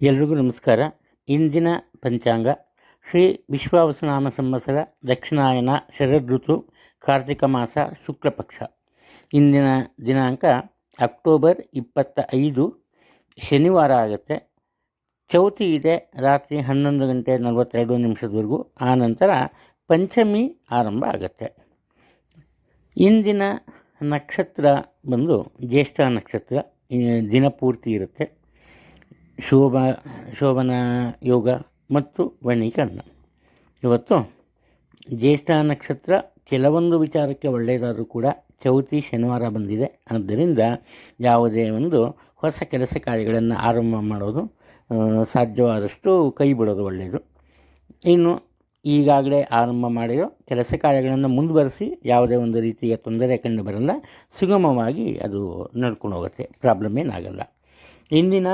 ಎಲ್ರಿಗೂ ನಮಸ್ಕಾರ. ಇಂದಿನ ಪಂಚಾಂಗ. ಶ್ರೀ ವಿಶ್ವಾವಸನಾಮ ಸಂವತ್ಸರ ದಕ್ಷಿಣಾಯನ ಶರದೃತು ಕಾರ್ತಿಕ ಮಾಸ ಶುಕ್ಲಪಕ್ಷ ಇಂದಿನ ದಿನಾಂಕ ಅಕ್ಟೋಬರ್ ಇಪ್ಪತ್ತ ಐದು. ಶನಿವಾರ ಆಗುತ್ತೆ. ಚೌತಿ ಇದೆ ರಾತ್ರಿ ಹನ್ನೊಂದು ಗಂಟೆ ನಲವತ್ತೆರಡು ನಿಮಿಷದವರೆಗೂ. ಆನಂತರ ಪಂಚಮಿ ಆರಂಭ ಆಗುತ್ತೆ. ಇಂದಿನ ನಕ್ಷತ್ರ ಬಂದು ಜ್ಯೇಷ್ಠ ನಕ್ಷತ್ರ ದಿನಪೂರ್ತಿ ದಿನ ಪೂರ್ತಿ ಇರುತ್ತೆ. ಶೋಭ, ಶೋಭನಾ ಯೋಗ ಮತ್ತು ವಣೀಕರಣ. ಇವತ್ತು ಜ್ಯೇಷ್ಠ ನಕ್ಷತ್ರ ಕೆಲವೊಂದು ವಿಚಾರಕ್ಕೆ ಒಳ್ಳೆಯದಾದರೂ ಕೂಡ ಚೌತಿ ಶನಿವಾರ ಬಂದಿದೆ. ಆದ್ದರಿಂದ ಯಾವುದೇ ಒಂದು ಹೊಸ ಕೆಲಸ ಕಾರ್ಯಗಳನ್ನು ಆರಂಭ ಮಾಡೋದು ಸಾಧ್ಯವಾದಷ್ಟು ಕೈ ಬಿಡೋದು ಒಳ್ಳೆಯದು. ಇನ್ನು ಈಗಾಗಲೇ ಆರಂಭ ಮಾಡಿರೋ ಕೆಲಸ ಕಾರ್ಯಗಳನ್ನು ಮುಂದುವರೆಸಿ ಯಾವುದೇ ಒಂದು ರೀತಿಯ ತೊಂದರೆ ಕಂಡು ಬರಲ್ಲ, ಸುಗಮವಾಗಿ ಅದು ನಡ್ಕೊಂಡು ಹೋಗುತ್ತೆ. ಪ್ರಾಬ್ಲಮ್ ಏನಾಗಲ್ಲ. ಇಂದಿನ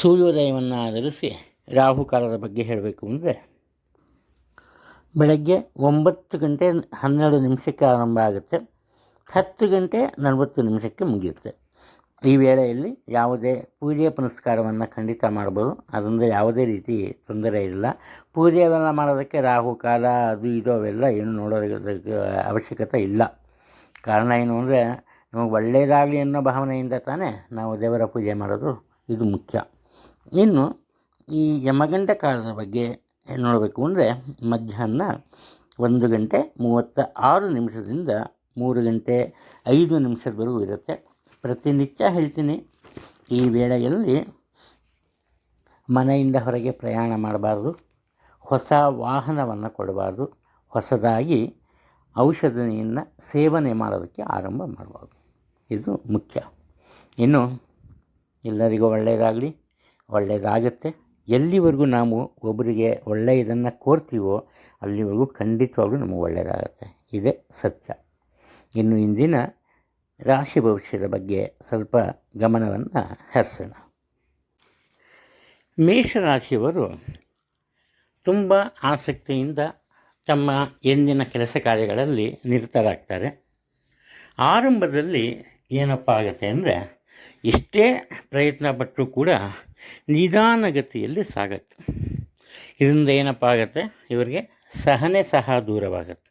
ಸೂರ್ಯೋದಯವನ್ನು ಆಧರಿಸಿ ರಾಹುಕಾಲದ ಬಗ್ಗೆ ಹೇಳಬೇಕು ಅಂದರೆ ಬೆಳಗ್ಗೆ ಒಂಬತ್ತು ಗಂಟೆ ಹನ್ನೆರಡು ನಿಮಿಷಕ್ಕೆ ಆರಂಭ ಆಗುತ್ತೆ. ಹತ್ತು ಗಂಟೆ ನಲವತ್ತು ನಿಮಿಷಕ್ಕೆ ಮುಗಿಯುತ್ತೆ. ಈ ವೇಳೆಯಲ್ಲಿ ಯಾವುದೇ ಪೂಜೆ ಪುನಸ್ಕಾರವನ್ನು ಖಂಡಿತ ಮಾಡ್ಬೋದು. ಅದರಿಂದ ಯಾವುದೇ ರೀತಿ ತೊಂದರೆ ಇಲ್ಲ. ಪೂಜೆ ಅವೆಲ್ಲ ಮಾಡೋದಕ್ಕೆ ರಾಹು ಕಾಲ ಅದು ಇದು ಅವೆಲ್ಲ ಏನು ನೋಡೋದಕ್ಕೆ ಅವಶ್ಯಕತೆ ಇಲ್ಲ. ಕಾರಣ ಏನು ಅಂದರೆ, ನಮಗೆ ಒಳ್ಳೆಯದಾಗಲಿ ಅನ್ನೋ ಭಾವನೆಯಿಂದ ತಾನೇ ನಾವು ದೇವರ ಪೂಜೆ ಮಾಡೋದು ಇದು ಮುಖ್ಯ. ಇನ್ನು ಈ ಯಮಗಂಟ ಕಾಲದ ಬಗ್ಗೆ ನೋಡಬೇಕು ಅಂದರೆ ಮಧ್ಯಾಹ್ನ ಒಂದು ಗಂಟೆ ಮೂವತ್ತ ಆರು ನಿಮಿಷದಿಂದ ಮೂರು ಗಂಟೆ ಐದು ನಿಮಿಷದವರೆಗೂ ಇರುತ್ತೆ. ಪ್ರತಿನಿತ್ಯ ಹೇಳ್ತೀನಿ, ಈ ವೇಳೆಯಲ್ಲಿ ಮನೆಯಿಂದ ಹೊರಗೆ ಪ್ರಯಾಣ ಮಾಡಬಾರ್ದು, ಹೊಸ ವಾಹನವನ್ನು ಕೊಡಬಾರ್ದು, ಹೊಸದಾಗಿ ಔಷಧಿಯನ್ನು ಸೇವನೆ ಮಾಡೋದಕ್ಕೆ ಆರಂಭ ಮಾಡಬಾರ್ದು. ಇದು ಮುಖ್ಯ. ಇನ್ನು ಎಲ್ಲರಿಗೂ ಒಳ್ಳೆಯದಾಗಲಿ. ಒಳ್ಳೆಯದಾಗತ್ತೆ ಎಲ್ಲಿವರೆಗೂ ನಾವು ಒಬ್ಬರಿಗೆ ಒಳ್ಳೆಯದನ್ನು ಕೋರ್ತೀವೋ ಅಲ್ಲಿವರೆಗೂ ಖಂಡಿತವಾಗ್ಲೂ ನಮಗೆ ಒಳ್ಳೆಯದಾಗುತ್ತೆ ಇದೇ ಸತ್ಯ. ಇನ್ನು ಇಂದಿನ ರಾಶಿ ಭವಿಷ್ಯದ ಬಗ್ಗೆ ಸ್ವಲ್ಪ ಗಮನವನ್ನು ಹರಿಸೋಣ. ಮೇಷರಾಶಿಯವರು ತುಂಬ ಆಸಕ್ತಿಯಿಂದ ತಮ್ಮ ಎಂದಿನ ಕೆಲಸ ಕಾರ್ಯಗಳಲ್ಲಿ ನಿರತರಾಗ್ತಾರೆ. ಆರಂಭದಲ್ಲಿ ಏನಪ್ಪ ಆಗುತ್ತೆ ಅಂದರೆ ಎಷ್ಟೇ ಪ್ರಯತ್ನ ಪಟ್ಟರೂ ಕೂಡ ನಿಧಾನಗತಿಯಲ್ಲಿ ಸಾಗತ್ತೆ. ಇದರಿಂದ ಏನಪ್ಪ ಆಗುತ್ತೆ? ಇವರಿಗೆ ಸಹನೆ ಸಹ ದೂರವಾಗತ್ತೆ.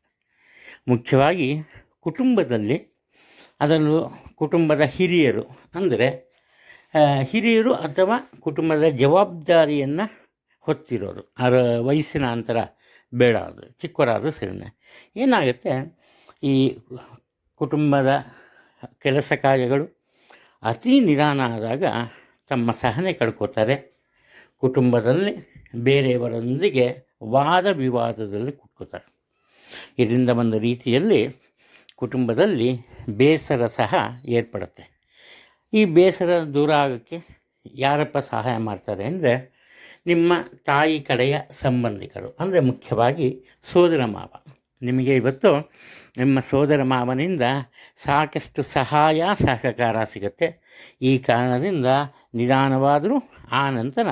ಮುಖ್ಯವಾಗಿ ಕುಟುಂಬದಲ್ಲಿ ಅದನ್ನು ಕುಟುಂಬದ ಹಿರಿಯರು ಅಂದರೆ ಹಿರಿಯರು ಅಥವಾ ಕುಟುಂಬದ ಜವಾಬ್ದಾರಿಯನ್ನು ಹೊತ್ತಿರೋರು. ಅದರ ವಯಸ್ಸಿನ ಅಂತರ ಬೇಡ ಅದು, ಚಿಕ್ಕವರಾದರೂ ಸರಿನೆ. ಏನಾಗುತ್ತೆ? ಈ ಕುಟುಂಬದ ಕೆಲಸ ಕಾರ್ಯಗಳು ಅತಿ ನಿಧಾನ ಆದಾಗ ತಮ್ಮ ಸಹನೆ ಕಳ್ಕೋತಾರೆ ಕುಟುಂಬದಲ್ಲಿ ಬೇರೆಯವರೊಂದಿಗೆ ವಾದ ವಿವಾದದಲ್ಲಿ ಕುಟ್ಕೋತಾರೆ ಇದರಿಂದ ಒಂದು ರೀತಿಯಲ್ಲಿ ಕುಟುಂಬದಲ್ಲಿ ಬೇಸರ ಸಹ ಏರ್ಪಡುತ್ತೆ. ಈ ಬೇಸರ ದೂರ ಆಗೋಕ್ಕೆ ಯಾರಪ್ಪ ಸಹಾಯ ಮಾಡ್ತಾರೆ ಅಂದರೆ ನಿಮ್ಮ ತಾಯಿ ಕಡೆಯ ಸಂಬಂಧಿಕರು, ಅಂದರೆ ಮುಖ್ಯವಾಗಿ ಸೋದರ ಮಾವ. ನಿಮಗೆ ಇವತ್ತು ನಿಮ್ಮ ಸೋದರ ಮಾವನಿಂದ ಸಾಕಷ್ಟು ಸಹಾಯ ಸಹಕಾರ ಸಿಗುತ್ತೆ. ಈ ಕಾರಣದಿಂದ ನಿಧಾನವಾದರೂ ಆ ನಂತರ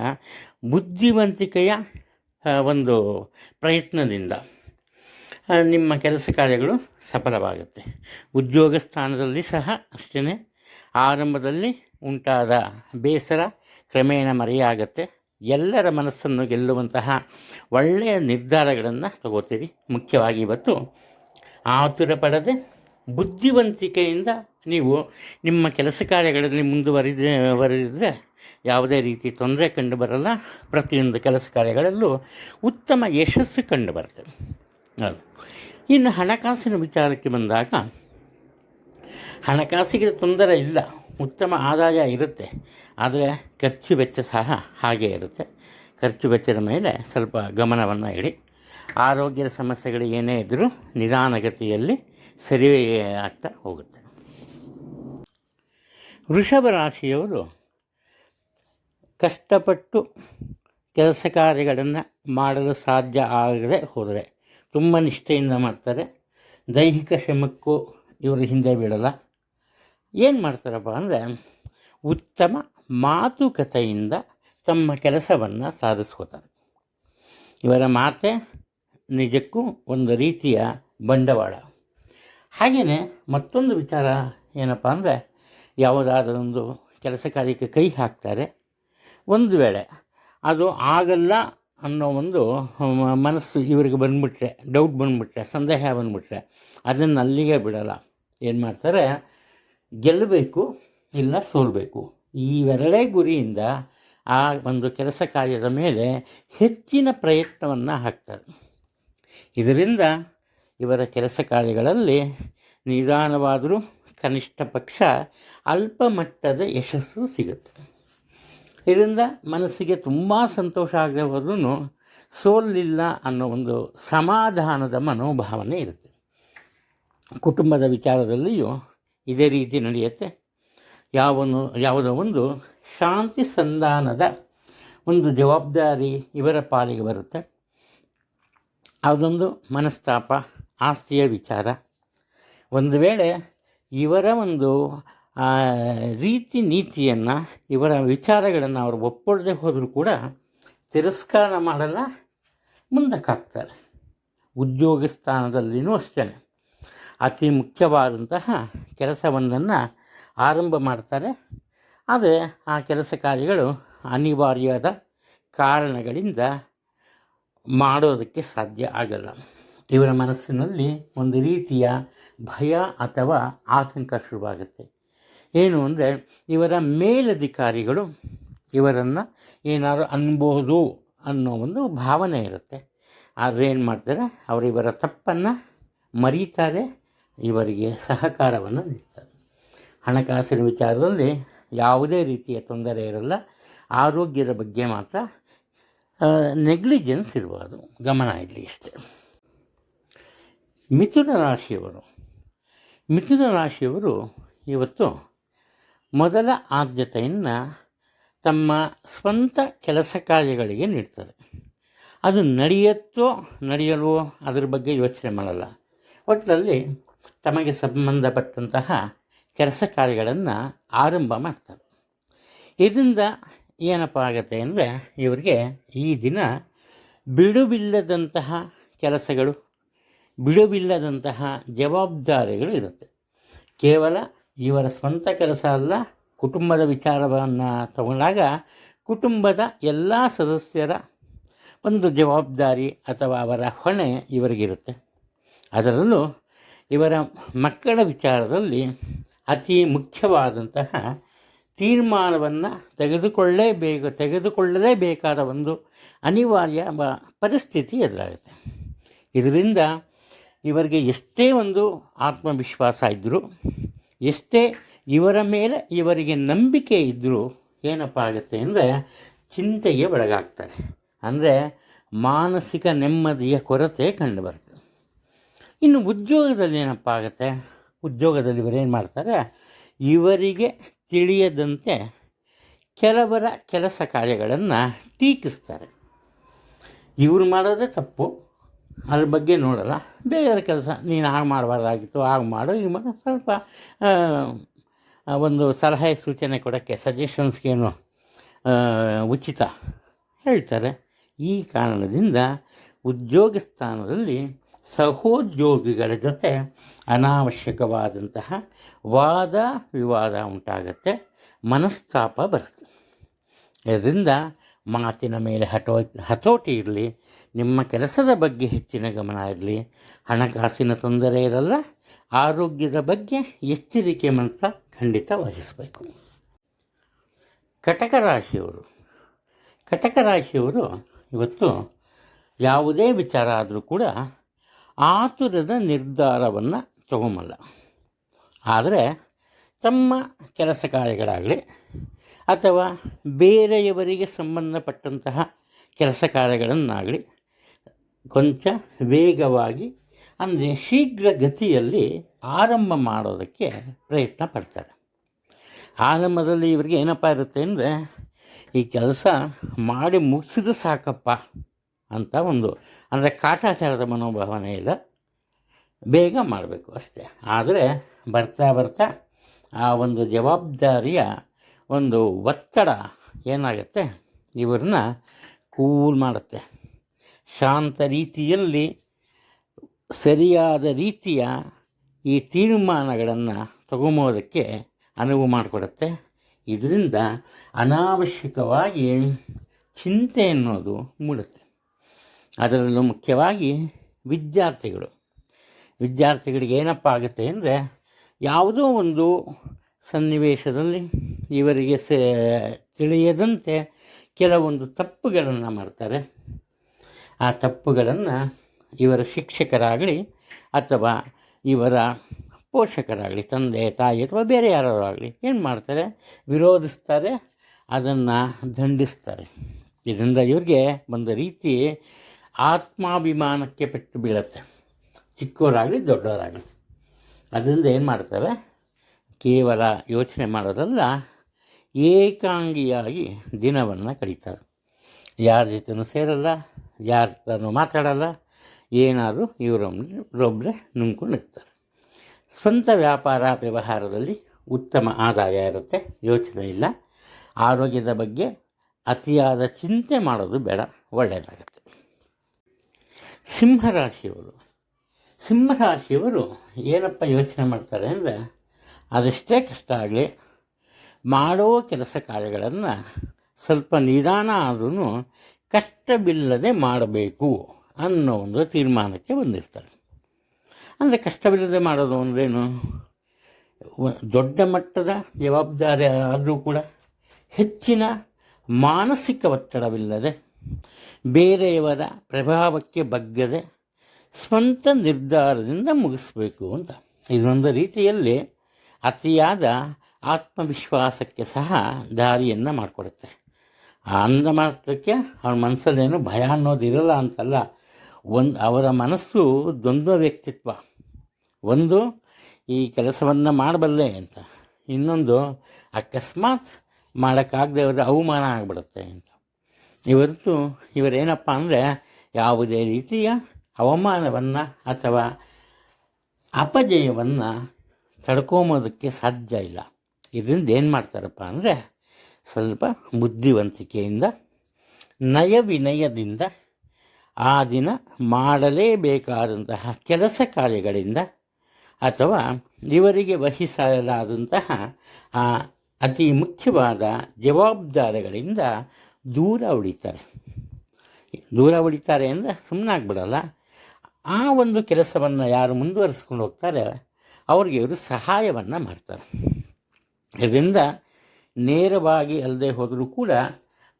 ಬುದ್ಧಿವಂತಿಕೆಯ ಒಂದು ಪ್ರಯತ್ನದಿಂದ ನಿಮ್ಮ ಕೆಲಸ ಕಾರ್ಯಗಳು ಸಫಲವಾಗುತ್ತೆ. ಉದ್ಯೋಗ ಸ್ಥಾನದಲ್ಲಿ ಸಹ ಅಷ್ಟೇ ಆರಂಭದಲ್ಲಿ ಉಂಟಾದ ಬೇಸರ ಕ್ರಮೇಣ ಮರೆಯಾಗತ್ತೆ. ಎಲ್ಲರ ಮನಸ್ಸನ್ನು ಗೆಲ್ಲುವಂತಹ ಒಳ್ಳೆಯ ನಿರ್ಧಾರಗಳನ್ನು ತಗೋತೀರಿ. ಮುಖ್ಯವಾಗಿ ಇವತ್ತು ಆತುರ ಪಡದೆ ಬುದ್ಧಿವಂತಿಕೆಯಿಂದ ನೀವು ನಿಮ್ಮ ಕೆಲಸ ಕಾರ್ಯಗಳಲ್ಲಿ ಮುಂದುವರಿದ ವರೆದಿದ್ದರೆ ಯಾವುದೇ ರೀತಿ ತೊಂದರೆ ಕಂಡು ಬರಲ್ಲ. ಪ್ರತಿಯೊಂದು ಕೆಲಸ ಕಾರ್ಯಗಳಲ್ಲೂ ಉತ್ತಮ ಯಶಸ್ಸು ಕಂಡು ಬರ್ತದೆ ಹೌದು. ಇನ್ನು ಹಣಕಾಸಿನ ವಿಚಾರಕ್ಕೆ ಬಂದಾಗ, ಹಣಕಾಸಿಗೆ ತೊಂದರೆ ಇಲ್ಲ, ಉತ್ತಮ ಆದಾಯ ಇರುತ್ತೆ. ಆದರೆ ಖರ್ಚು ವೆಚ್ಚ ಸಹ ಹಾಗೇ ಇರುತ್ತೆ. ಖರ್ಚು ವೆಚ್ಚದ ಮೇಲೆ ಸ್ವಲ್ಪ ಗಮನವನ್ನು ಇಡಿ. ಆರೋಗ್ಯದ ಸಮಸ್ಯೆಗಳು ಏನೇ ಇದ್ದರೂ ನಿಧಾನಗತಿಯಲ್ಲಿ ಸರಿ ಆಗ್ತಾ ಹೋಗುತ್ತೆ. ವೃಷಭ ರಾಶಿಯವರು ಕಷ್ಟಪಟ್ಟು ಕೆಲಸ ಕಾರ್ಯಗಳನ್ನು ಮಾಡಲು ಸಾಧ್ಯ ಆಗದೆ ಹೋದರೆ ತುಂಬ ನಿಷ್ಠೆಯಿಂದ ಮಾಡ್ತಾರೆ. ದೈಹಿಕ ಶ್ರಮಕ್ಕೂ ಇವರು ಹಿಂದೆ ಬೀಳಲ್ಲ. ಏನು ಮಾಡ್ತಾರಪ್ಪ ಅಂದರೆ ಉತ್ತಮ ಮಾತುಕತೆಯಿಂದ ತಮ್ಮ ಕೆಲಸವನ್ನು ಸಾಧಿಸ್ಕೋತಾರೆ. ಇವರ ಮಾತೆ ನಿಜಕ್ಕೂ ಒಂದು ರೀತಿಯ ಬಂಡವಾಳ. ಹಾಗೆಯೇ ಮತ್ತೊಂದು ವಿಚಾರ ಏನಪ್ಪ ಅಂದರೆ ಯಾವುದಾದರೊಂದು ಕೆಲಸ ಕಾರ್ಯಕ್ಕೆ ಕೈ ಹಾಕ್ತಾರೆ. ಒಂದು ವೇಳೆ ಅದು ಆಗಲ್ಲ ಅನ್ನೋ ಒಂದು ಮನಸ್ಸು ಇವರಿಗೆ ಬಂದುಬಿಟ್ರೆ ಡೌಟ್ ಬಂದುಬಿಟ್ರೆ, ಸಂದೇಹ ಬಂದುಬಿಟ್ರೆ, ಅದನ್ನು ಅಲ್ಲಿಗೆ ಬಿಡಲ್ಲ. ಏನು ಮಾಡ್ತಾರೆ? ಗೆಲ್ಲಬೇಕು, ಇಲ್ಲ ಸೋಲ್ಬೇಕು. ಇವೆರಡೇ ಗುರಿಯಿಂದ ಆ ಒಂದು ಕೆಲಸ ಕಾರ್ಯದ ಮೇಲೆ ಹೆಚ್ಚಿನ ಪ್ರಯತ್ನವನ್ನು ಹಾಕ್ತಾರೆ. ಇದರಿಂದ ಇವರ ಕೆಲಸ ಕಾರ್ಯಗಳಲ್ಲಿ ನಿಧಾನವಾದರೂ ಕನಿಷ್ಠ ಪಕ್ಷ ಅಲ್ಪ ಮಟ್ಟದ ಯಶಸ್ಸು ಸಿಗುತ್ತೆ. ಇದರಿಂದ ಮನಸ್ಸಿಗೆ ತುಂಬ ಸಂತೋಷ ಆಗಬಹುದು ಸೋಲಿಲ್ಲ ಅನ್ನೋ ಒಂದು ಸಮಾಧಾನದ ಮನೋಭಾವನೆ ಇರುತ್ತೆ. ಕುಟುಂಬದ ವಿಚಾರದಲ್ಲಿಯೂ ಇದೇ ರೀತಿ ನಡೆಯುತ್ತೆ. ಯಾವನು, ಯಾವುದೋ ಒಂದು ಶಾಂತಿ ಸಂಧಾನದ ಒಂದು ಜವಾಬ್ದಾರಿ ಇವರ ಪಾಲಿಗೆ ಬರುತ್ತೆ. ಅದೊಂದು ಮನಸ್ತಾಪ, ಆಸ್ತಿಯ ವಿಚಾರ. ಒಂದು ವೇಳೆ ಇವರ ಒಂದು ರೀತಿ ನೀತಿಯನ್ನು, ಇವರ ವಿಚಾರಗಳನ್ನು ಅವರು ಒಪ್ಪಡದೆ ಹೋದರೂ ಕೂಡ ತಿರಸ್ಕಾರ ಮಾಡಲ್ಲ, ಮುಂದಕ್ಕಾಗ್ತಾರೆ. ಉದ್ಯೋಗ ಸ್ಥಾನದಲ್ಲಿಯೂ ಅಷ್ಟೇ. ಅತಿ ಮುಖ್ಯವಾದಂತಹ ಕೆಲಸವೊಂದನ್ನು ಆರಂಭ ಮಾಡ್ತಾರೆ. ಆದರೆ ಆ ಕೆಲಸ ಕಾರ್ಯಗಳು ಅನಿವಾರ್ಯದ ಕಾರಣಗಳಿಂದ ಮಾಡೋದಕ್ಕೆ ಸಾಧ್ಯ ಆಗಲ್ಲ. ಇವರ ಮನಸ್ಸಿನಲ್ಲಿ ಒಂದು ರೀತಿಯ ಭಯ ಅಥವಾ ಆತಂಕ ಶುರುವಾಗುತ್ತೆ. ಏನು ಅಂದರೆ ಇವರ ಮೇಲಧಿಕಾರಿಗಳು ಇವರನ್ನು ಏನಾದ್ರು ಅನ್ಬೋದು ಅನ್ನೋ ಒಂದು ಭಾವನೆ ಇರುತ್ತೆ. ಆದರೆ ಏನು ಮಾಡ್ತಾರೆ? ಅವರು ಇವರ ತಪ್ಪನ್ನು ಮರೀತಾರೆ, ಇವರಿಗೆ ಸಹಕಾರವನ್ನು ನೀಡ್ತಾರೆ. ಹಣಕಾಸಿನ ವಿಚಾರದಲ್ಲಿ ಯಾವುದೇ ರೀತಿಯ ತೊಂದರೆ ಇರಲ್ಲ. ಆರೋಗ್ಯದ ಬಗ್ಗೆ ಮಾತ್ರ ನೆಗ್ಲಿಜೆನ್ಸ್ ಇರ್ಬೋದು. ಗಮನ ಇರಲಿ ಇಷ್ಟೇ ಮಿಥುನ ರಾಶಿಯವರು. ಮಿಥುನ ರಾಶಿಯವರು ಇವತ್ತು ಮೊದಲ ಆದ್ಯತೆಯನ್ನು ತಮ್ಮ ಸ್ವಂತ ಕೆಲಸ ಕಾರ್ಯಗಳಿಗೆ ನೀಡ್ತಾರೆ. ಅದು ನಡೆಯುತ್ತೋ ನಡೆಯಲ್ವೋ ಅದರ ಬಗ್ಗೆ ಯೋಚನೆ ಮಾಡಲ್ಲ. ಒಟ್ಟಿನಲ್ಲಿ ತಮಗೆ ಸಂಬಂಧಪಟ್ಟಂತಹ ಕೆಲಸ ಕಾರ್ಯಗಳನ್ನು ಆರಂಭ ಮಾಡ್ತಾರೆ. ಇದರಿಂದ ಏನಪ್ಪ ಆಗುತ್ತೆ ಅಂದರೆ ಇವರಿಗೆ ಈ ದಿನ ಬಿಡುವಿಲ್ಲದಂತಹ ಕೆಲಸಗಳು ಬಿಡುವಿಲ್ಲದಂತಹ ಜವಾಬ್ದಾರಿಗಳು ಇರುತ್ತೆ. ಕೇವಲ ಇವರ ಸ್ವಂತ ಕೆಲಸ ಅಲ್ಲ, ಕುಟುಂಬದ ವಿಚಾರವನ್ನು ತಗೊಂಡಾಗ ಕುಟುಂಬದ ಎಲ್ಲ ಸದಸ್ಯರ ಒಂದು ಜವಾಬ್ದಾರಿ ಅಥವಾ ಅವರ ಹೊಣೆ ಇವರಿಗಿರುತ್ತೆ. ಅದರಲ್ಲೂ ಇವರ ಮಕ್ಕಳ ವಿಚಾರದಲ್ಲಿ ಅತಿ ಮುಖ್ಯವಾದಂತಹ ತೀರ್ಮಾನವನ್ನು ತೆಗೆದುಕೊಳ್ಳೇಬೇಕು, ತೆಗೆದುಕೊಳ್ಳಲೇಬೇಕಾದ ಒಂದು ಅನಿವಾರ್ಯ ಪರಿಸ್ಥಿತಿ ಎದುರಾಗುತ್ತೆ. ಇದರಿಂದ ಇವರಿಗೆ ಎಷ್ಟೇ ಒಂದು ಆತ್ಮವಿಶ್ವಾಸ ಇದ್ದರೂ ಎಷ್ಟೇ ಇವರ ಮೇಲೆ ಇವರಿಗೆ ನಂಬಿಕೆ ಇದ್ದರೂ ಏನಪ್ಪ ಆಗುತ್ತೆ ಅಂದರೆ ಚಿಂತೆಗೆ ಒಳಗಾಗ್ತಾರೆ. ಅಂದರೆ ಮಾನಸಿಕ ನೆಮ್ಮದಿಯ ಕೊರತೆ ಕಂಡುಬರುತ್ತೆ. ಇನ್ನು ಉದ್ಯೋಗದಲ್ಲಿ ಏನಪ್ಪ ಆಗುತ್ತೆ? ಉದ್ಯೋಗದಲ್ಲಿ ಇವರೇನು ಮಾಡ್ತಾರೆ? ಇವರಿಗೆ ತಿಳಿಯದಂತೆ ಕೆಲವರ ಕೆಲಸ ಕಾರ್ಯಗಳನ್ನು ಟೀಕಿಸ್ತಾರೆ. ಇವರು ಮಾಡೋದೇ ತಪ್ಪು. ಅದ್ರ ಬಗ್ಗೆ ನೋಡೋಲ್ಲ. ಬೇರೆ ಕೆಲಸ. ನೀನು ಹಾಗೆ ಮಾಡಬಾರ್ದಾಗಿತ್ತು, ಹಾಗೆ ಮಾಡು. ಈ ಮಾಡು ಸ್ವಲ್ಪ ಒಂದು ಸಲಹೆ ಸೂಚನೆ ಕೊಡೋಕ್ಕೆ ಸಜೆಷನ್ಸ್ಗೇನು ಉಚಿತ ಹೇಳ್ತಾರೆ. ಈ ಕಾರಣದಿಂದ ಉದ್ಯೋಗ ಸ್ಥಾನದಲ್ಲಿ ಸಹೋದ್ಯೋಗಿಗಳ ಜೊತೆ ಅನಾವಶ್ಯಕವಾದಂತಹ ವಾದ ವಿವಾದ ಉಂಟಾಗತ್ತೆ. ಮನಸ್ತಾಪ ಬರುತ್ತೆ. ಇದರಿಂದ ಮಾತಿನ ಮೇಲೆ ಹಟೋ, ಹತೋಟಿ ಇರಲಿ. ನಿಮ್ಮ ಕೆಲಸದ ಬಗ್ಗೆ ಹೆಚ್ಚಿನ ಗಮನ ಇರಲಿ. ಹಣಕಾಸಿನ ತೊಂದರೆ ಇರಲ್ಲ, ಆರೋಗ್ಯದ ಬಗ್ಗೆ ಎಚ್ಚರಿಕೆ ಮಾತ್ರ ಖಂಡಿತ ವಹಿಸಬೇಕು. ಕಟಕ ರಾಶಿಯವರು. ಕಟಕ ರಾಶಿಯವರು ಇವತ್ತು ಯಾವುದೇ ವಿಚಾರ ಆದರೂ ಕೂಡ ಆತುರದ ನಿರ್ಧಾರವನ್ನು ತಗೊಂಬಲ್ಲ. ಆದರೆ ತಮ್ಮ ಕೆಲಸ ಕಾರ್ಯಗಳಾಗಲಿ ಅಥವಾ ಬೇರೆಯವರಿಗೆ ಸಂಬಂಧಪಟ್ಟಂತಹ ಕೆಲಸ ಕಾರ್ಯಗಳನ್ನಾಗಲಿ ಕೊಂಚ ವೇಗವಾಗಿ, ಅಂದರೆ ಶೀಘ್ರ ಗತಿಯಲ್ಲಿ ಆರಂಭ ಮಾಡೋದಕ್ಕೆ ಪ್ರಯತ್ನ ಪಡ್ತಾರೆ. ಆರಂಭದಲ್ಲಿ ಇವರಿಗೆ ಏನಪ್ಪ ಇರುತ್ತೆ ಅಂದರೆ, ಈ ಕೆಲಸ ಮಾಡಿ ಮುಗಿಸಿದ್ರೆ ಸಾಕಪ್ಪ ಅಂತ ಒಂದು, ಅಂದರೆ ಕಾಟಾಚಾರದ ಮನೋಭಾವನೆ ಇಲ್ಲ. ಬೇಗ ಮಾಡಬೇಕು ಅಷ್ಟೇ. ಆದರೆ ಬರ್ತಾ ಬರ್ತಾ ಆ ಒಂದು ಜವಾಬ್ದಾರಿಯ ಒಂದು ಒತ್ತಡ ಏನಾಗುತ್ತೆ? ಇವ್ರನ್ನ ಕೂಲ್ ಮಾಡುತ್ತೆ. ಶಾಂತ ರೀತಿಯಲ್ಲಿ ಸರಿಯಾದ ರೀತಿಯ ಈ ತೀರ್ಮಾನಗಳನ್ನು ತಗೊಂಬೋದಕ್ಕೆ ಅನುವು ಮಾಡಿಕೊಡುತ್ತೆ. ಇದರಿಂದ ಅನಾವಶ್ಯಕವಾಗಿ ಚಿಂತೆ ಅನ್ನೋದು ಮೂಡುತ್ತೆ. ಅದರಲ್ಲೂ ಮುಖ್ಯವಾಗಿ ವಿದ್ಯಾರ್ಥಿಗಳು. ವಿದ್ಯಾರ್ಥಿಗಳಿಗೆ ಏನಪ್ಪ ಆಗುತ್ತೆ ಅಂದರೆ ಯಾವುದೋ ಒಂದು ಸನ್ನಿವೇಶದಲ್ಲಿ ಇವರಿಗೆ ಸ ತಿಳಿಯದಂತೆ ಕೆಲವೊಂದು ತಪ್ಪುಗಳನ್ನು ಮಾಡ್ತಾರೆ. ಆ ತಪ್ಪುಗಳನ್ನು ಇವರ ಶಿಕ್ಷಕರಾಗಲಿ ಅಥವಾ ಇವರ ಪೋಷಕರಾಗಲಿ, ತಂದೆ, ತಾಯಿ ಅಥವಾ ಬೇರೆ ಯಾರು ಆಗಲಿ ಏನು ಮಾಡ್ತಾರೆ? ವಿರೋಧಿಸ್ತಾರೆ, ಅದನ್ನು ದಂಡಿಸ್ತಾರೆ. ಇದರಿಂದ ಇವ್ರಿಗೆ ಒಂದು ರೀತಿ ಆತ್ಮಾಭಿಮಾನಕ್ಕೆ ಪೆಟ್ಟು ಬೀಳುತ್ತೆ. ಚಿಕ್ಕವರಾಗಲಿ ದೊಡ್ಡವರಾಗಲಿ ಅದರಿಂದ ಏನು ಮಾಡ್ತಾರೆ? ಕೇವಲ ಯೋಚನೆ ಮಾಡೋದಲ್ಲ, ಏಕಾಂಗಿಯಾಗಿ ದಿನವನ್ನು ಕಳೀತಾರೆ. ಯಾರ ಜೊತೆನೂ ಸೇರಲ್ಲ ಯಾರನ್ನು ಮಾತಾಡಲ್ಲ, ಏನಾದರೂ ಇವರೊಬ್ಬರೇ ನುಂಗ್ಕೊಂಡು ಇರ್ತಾರೆ ಸ್ವಂತ ವ್ಯಾಪಾರ ವ್ಯವಹಾರದಲ್ಲಿ ಉತ್ತಮ ಆದಾಯ ಇರುತ್ತೆ, ಯೋಚನೆ ಇಲ್ಲ. ಆರೋಗ್ಯದ ಬಗ್ಗೆ ಅತಿಯಾದ ಚಿಂತೆ ಮಾಡೋದು ಬೇಡ ಒಳ್ಳೆಯದಾಗುತ್ತೆ ಸಿಂಹರಾಶಿಯವರು. ಸಿಂಹರಾಶಿಯವರು ಏನಪ್ಪ ಯೋಚನೆ ಮಾಡ್ತಾರೆ ಅಂದರೆ ಅದೆಷ್ಟೇ ಕಷ್ಟ ಆಗಲಿ, ಮಾಡೋ ಕೆಲಸ ಕಾರ್ಯಗಳನ್ನು ಸ್ವಲ್ಪ ನಿಧಾನ ಆದ್ರೂ ಕಷ್ಟವಿಲ್ಲದೆ ಮಾಡಬೇಕು ಅನ್ನೋ ಒಂದು ತೀರ್ಮಾನಕ್ಕೆ ಬಂದಿರ್ತಾರೆ. ಅಂದರೆ ಕಷ್ಟವಿಲ್ಲದೆ ಮಾಡೋದು ಅಂದ್ರೇನು? ದೊಡ್ಡ ಮಟ್ಟದ ಜವಾಬ್ದಾರಿ ಆದರೂ ಕೂಡ ಹೆಚ್ಚಿನ ಮಾನಸಿಕ ಒತ್ತಡವಿಲ್ಲದೆ, ಬೇರೆಯವರ ಪ್ರಭಾವಕ್ಕೆ ಬಗ್ಗದೆ ಸ್ವಂತ ನಿರ್ಧಾರದಿಂದ ಮುಗಿಸಬೇಕು ಅಂತ. ಇದೊಂದು ರೀತಿಯಲ್ಲಿ ಅತಿಯಾದ ಆತ್ಮವಿಶ್ವಾಸಕ್ಕೆ ಸಹ ದಾರಿಯನ್ನು ಮಾಡಿಕೊಡುತ್ತೆ. ಅಂದ ಮಾತ್ರಕ್ಕೆ ಅವ್ರ ಮನಸ್ಸಲ್ಲೇನು ಭಯ ಅನ್ನೋದು ಇರಲ್ಲ ಅಂತಲ್ಲ. ಒಂದು ಅವರ ಮನಸ್ಸು ದ್ವಂದ್ವ ವ್ಯಕ್ತಿತ್ವ. ಒಂದು ಈ ಕೆಲಸವನ್ನು ಮಾಡಬಲ್ಲೆ ಅಂತ. ಇನ್ನೊಂದು ಅಕಸ್ಮಾತ್ ಮಾಡೋಕ್ಕಾಗದೆ ಅವರ ಅವಮಾನ ಆಗಿಬಿಡುತ್ತೆ ಅಂತ. ಇವತ್ತು ಇವರೇನಪ್ಪ ಅಂದರೆ ಯಾವುದೇ ರೀತಿಯ ಅವಮಾನವನ್ನು ಅಥವಾ ಅಪಜಯವನ್ನು ತಡ್ಕೊಂಬೋದಕ್ಕೆ ಸಾಧ್ಯ ಇಲ್ಲ. ಇದರಿಂದ ಏನು ಮಾಡ್ತಾರಪ್ಪ ಅಂದರೆ ಸ್ವಲ್ಪ ಬುದ್ಧಿವಂತಿಕೆಯಿಂದ ನಯ ವಿನಯದಿಂದ ಆ ದಿನ ಮಾಡಲೇಬೇಕಾದಂತಹ ಕೆಲಸ ಕಾರ್ಯಗಳಿಂದ ಅಥವಾ ಇವರಿಗೆ ವಹಿಸಲಾದಂತಹ ಆ ಅತಿ ಮುಖ್ಯವಾದ ಜವಾಬ್ದಾರಿಗಳಿಂದ ದೂರ ಉಳಿತಾರೆ. ದೂರ ಉಳಿತಾರೆ ಅಂದರೆ ಸುಮ್ಮನಾಗ್ಬಿಡಲ್ಲ ಆ ಒಂದು ಕೆಲಸವನ್ನು ಯಾರು ಮುಂದುವರಿಸ್ಕೊಂಡು ಹೋಗ್ತಾರೆ, ಅವ್ರಿಗೆ ಇವರು ಸಹಾಯವನ್ನು ಮಾಡ್ತಾರೆ. ಇದರಿಂದ ನೇರವಾಗಿ ಅಲ್ಲದೆ ಹೋದರೂ ಕೂಡ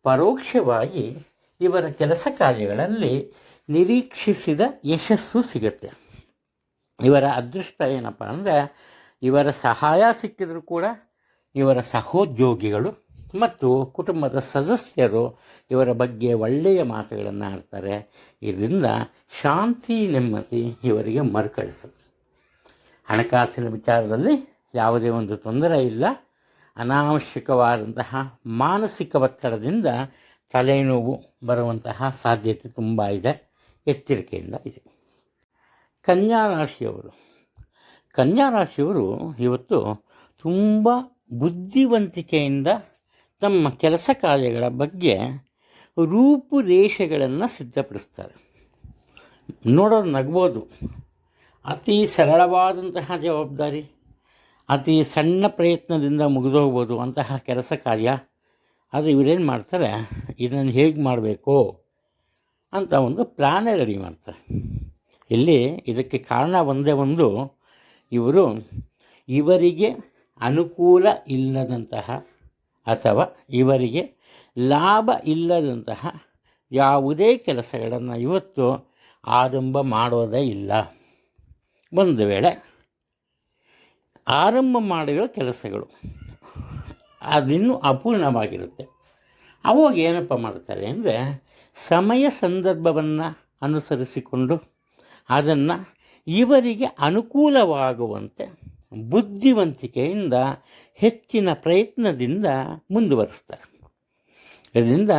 ಪರೋಕ್ಷವಾಗಿ ಇವರ ಕೆಲಸ ಕಾರ್ಯಗಳಲ್ಲಿ ನಿರೀಕ್ಷಿಸಿದ ಯಶಸ್ಸು ಸಿಗುತ್ತೆ. ಇವರ ಅದೃಷ್ಟ ಏನಪ್ಪ ಅಂದರೆ ಇವರ ಸಹಾಯ ಸಿಕ್ಕಿದರೂ ಕೂಡ ಇವರ ಸಹೋದ್ಯೋಗಿಗಳು ಮತ್ತು ಕುಟುಂಬದ ಸದಸ್ಯರು ಇವರ ಬಗ್ಗೆ ಒಳ್ಳೆಯ ಮಾತುಗಳನ್ನು ಆಡ್ತಾರೆ. ಇದರಿಂದ ಶಾಂತಿ, ನೆಮ್ಮದಿ ಇವರಿಗೆ ಮರುಕಳಿಸುತ್ತೆ. ಹಣಕಾಸಿನ ವಿಚಾರದಲ್ಲಿ ಯಾವುದೇ ಒಂದು ತೊಂದರೆ ಇಲ್ಲ. ಅನಾವಶ್ಯಕವಾದಂತಹ ಮಾನಸಿಕ ಒತ್ತಡದಿಂದ ತಲೆನೋವು ಬರುವಂತಹ ಸಾಧ್ಯತೆ ತುಂಬ ಇದೆ. ಎಚ್ಚರಿಕೆಯಿಂದ ಇದೆ. ಕನ್ಯಾ ರಾಶಿಯವರು. ಕನ್ಯಾ ರಾಶಿಯವರು ಇವತ್ತು ತುಂಬ ಬುದ್ಧಿವಂತಿಕೆಯಿಂದ ತಮ್ಮ ಕೆಲಸ ಕಾರ್ಯಗಳ ಬಗ್ಗೆ ರೂಪುರೇಷೆಗಳನ್ನು ಸಿದ್ಧಪಡಿಸ್ತಾರೆ. ನೋಡೋರು ನಗ್ಬೋದು. ಅತಿ ಸರಳವಾದಂತಹ ಜವಾಬ್ದಾರಿ. ಅತಿ ಸಣ್ಣ ಪ್ರಯತ್ನದಿಂದ ಮುಗಿದೋಗ್ಬೋದು ಅಂತಹ ಕೆಲಸ ಕಾರ್ಯ. ಆದರೆ ಇವರೇನು ಮಾಡ್ತಾರೆ? ಇದನ್ನು ಹೇಗೆ ಮಾಡಬೇಕು ಅಂತ ಒಂದು ಪ್ಲಾನ್ ರೆಡಿ ಮಾಡ್ತಾರೆ. ಇಲ್ಲಿ ಇದಕ್ಕೆ ಕಾರಣ ಒಂದೇ ಒಂದು. ಇವರು ಇವರಿಗೆ ಅನುಕೂಲ ಇಲ್ಲದಂತಹ ಅಥವಾ ಇವರಿಗೆ ಲಾಭ ಇಲ್ಲದಂತಹ ಯಾವುದೇ ಕೆಲಸಗಳನ್ನು ಇವತ್ತು ಆರಂಭ ಮಾಡೋದೇ ಇಲ್ಲ. ಒಂದು ವೇಳೆ ಆರಂಭ ಮಾಡಿರೋ ಕೆಲಸಗಳು. ಅದಿನ್ನೂ ಅಪೂರ್ಣವಾಗಿರುತ್ತೆ. ಅವಾಗ ಏನಪ್ಪ ಮಾಡ್ತಾರೆ ಅಂದರೆ, ಸಮಯ ಸಂದರ್ಭವನ್ನು ಅನುಸರಿಸಿಕೊಂಡು ಅದನ್ನು ಇವರಿಗೆ ಅನುಕೂಲವಾಗುವಂತೆ ಬುದ್ಧಿವಂತಿಕೆಯಿಂದ ಹೆಚ್ಚಿನ ಪ್ರಯತ್ನದಿಂದ ಮುಂದುವರಿಸ್ತಾರೆ. ಇದರಿಂದ